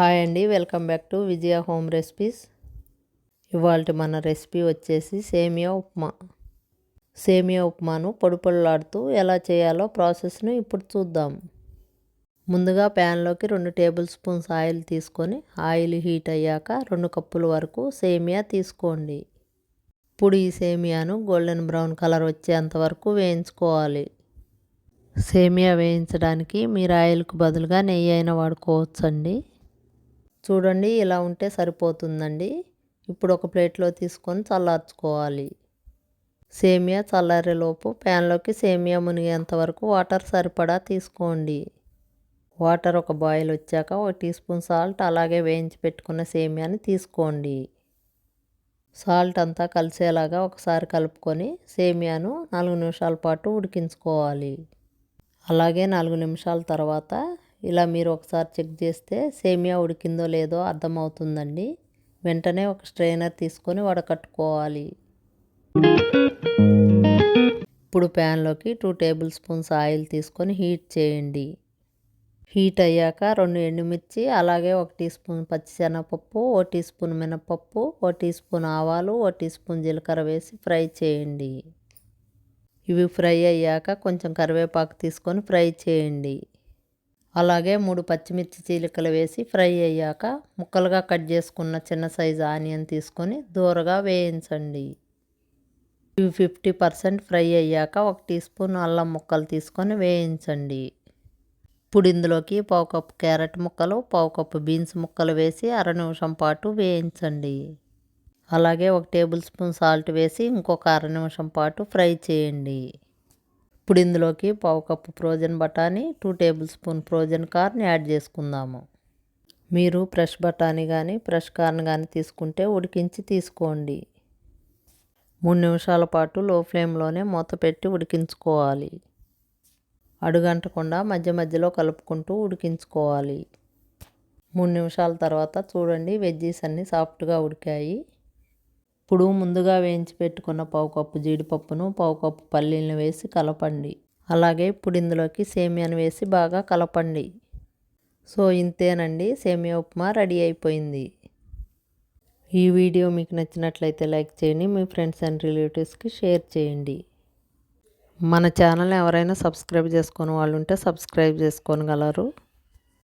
Hi అండి welcome back to Vijaya home recipes. ఇవాళ మన రెసిపీ వచ్చేసి సేమియా ఉప్మా. సేమియా ఉప్మాను పొడిపొడలాడుతూ ఎలా చేయాలో ప్రాసెస్ను ఇప్పుడు చూద్దాం. ముందుగా ప్యాన్లోకి రెండు టేబుల్ స్పూన్స్ ఆయిల్ తీసుకొని ఆయిల్ హీట్ అయ్యాక రెండు కప్పుల వరకు సేమియా తీసుకోండి. ఇప్పుడు ఈ సేమియాను గోల్డెన్ బ్రౌన్ కలర్ వచ్చేంత వరకు వేయించుకోవాలి. సేమియా వేయించడానికి మీరు ఆయిల్కు బదులుగా నెయ్యి అయినా వాడుకోవచ్చండి. చూడండి ఇలా ఉంటే సరిపోతుందండి. ఇప్పుడు ఒక ప్లేట్లో తీసుకొని చల్లార్చుకోవాలి. సేమియా చల్లారేలోపు ప్యాన్లోకి సేమియా మునిగేంత వరకు వాటర్ సరిపడా తీసుకోండి. వాటర్ ఒక బాయిల్ వచ్చాక ఒక టీ స్పూన్ సాల్ట్ అలాగే వేయించి పెట్టుకున్న సేమియాని తీసుకోండి. సాల్ట్ అంతా కలిసేలాగా ఒకసారి కలుపుకొని సేమియాను నాలుగు నిమిషాల పాటు ఉడికించుకోవాలి. అలాగే నాలుగు నిమిషాల తర్వాత ఇలా మీరు ఒకసారి చెక్ చేస్తే సేమియా ఉడికిందో లేదో అర్థమవుతుందండి. వెంటనే ఒక స్ట్రైనర్ తీసుకొని వడకట్టుకోవాలి ఇప్పుడు ప్యాన్లోకి టూ టేబుల్ స్పూన్స్ ఆయిల్ తీసుకొని హీట్ చేయండి. హీట్ అయ్యాక రెండు ఎండుమిర్చి అలాగే ఒక టీ స్పూన్ పచ్చిశనగపప్పు ఓ టీ స్పూన్ మినపప్పు ఓ టీ స్పూన్ ఆవాలు ఓ టీ స్పూన్ జీలకర్ర వేసి ఫ్రై చేయండి. ఇవి ఫ్రై అయ్యాక కొంచెం కరివేపాకు తీసుకొని ఫ్రై చేయండి. అలాగే మూడు పచ్చిమిర్చి చీలికలు వేసి ఫ్రై అయ్యాక ముక్కలుగా కట్ చేసుకున్న చిన్న సైజు ఆనియన్ తీసుకొని దూరగా వేయించండి. ఇవి ఫిఫ్టీ పర్సెంట్ ఫ్రై అయ్యాక ఒక టీ స్పూన్ అల్లం ముక్కలు తీసుకొని వేయించండి. ఇప్పుడు ఇందులోకి పావు కప్పు క్యారెట్ ముక్కలు పావు కప్పు బీన్స్ ముక్కలు వేసి అర నిమిషం పాటు వేయించండి. అలాగే ఒక టేబుల్ స్పూన్ సాల్ట్ వేసి ఇంకొక అర నిమిషం పాటు ఫ్రై చేయండి. ఇప్పుడు ఇందులోకి పావు కప్పు ఫ్రోజన్ బఠానీ two table spoon frozen corn add చేసుకుందాము. మీరు ఫ్రెష్ బఠానీ కానీ ఫ్రెష్ కార్న్ కానీ తీసుకుంటే ఉడికించి తీసుకోండి. మూడు నిమిషాల పాటు లో ఫ్లేమ్లోనే మూత పెట్టి ఉడికించుకోవాలి. అడుగంటకుండా మధ్య మధ్యలో కలుపుకుంటూ ఉడికించుకోవాలి. మూడు నిమిషాల తర్వాత చూడండి వెజ్జీస్ అన్నీ సాఫ్ట్గా ఉడికాయి. ఇప్పుడు ముందుగా వేయించి పెట్టుకున్న పావు కప్పు జీడిపప్పును పావు కప్పు పల్లీలను వేసి కలపండి. అలాగే ఇప్పుడు ఇందులోకి సేమియాను వేసి బాగా కలపండి. సో ఇంతేనండి. సేమియా ఉప్మా రెడీ అయిపోయింది. ఈ వీడియో మీకు నచ్చినట్లయితే లైక్ చేయండి మీ ఫ్రెండ్స్ అండ్ రిలేటివ్స్కి షేర్ చేయండి. మన ఛానల్ ఎవరైనా సబ్స్క్రైబ్ చేసుకుని వాళ్ళు ఉంటే సబ్స్క్రైబ్ చేసుకోగలరు.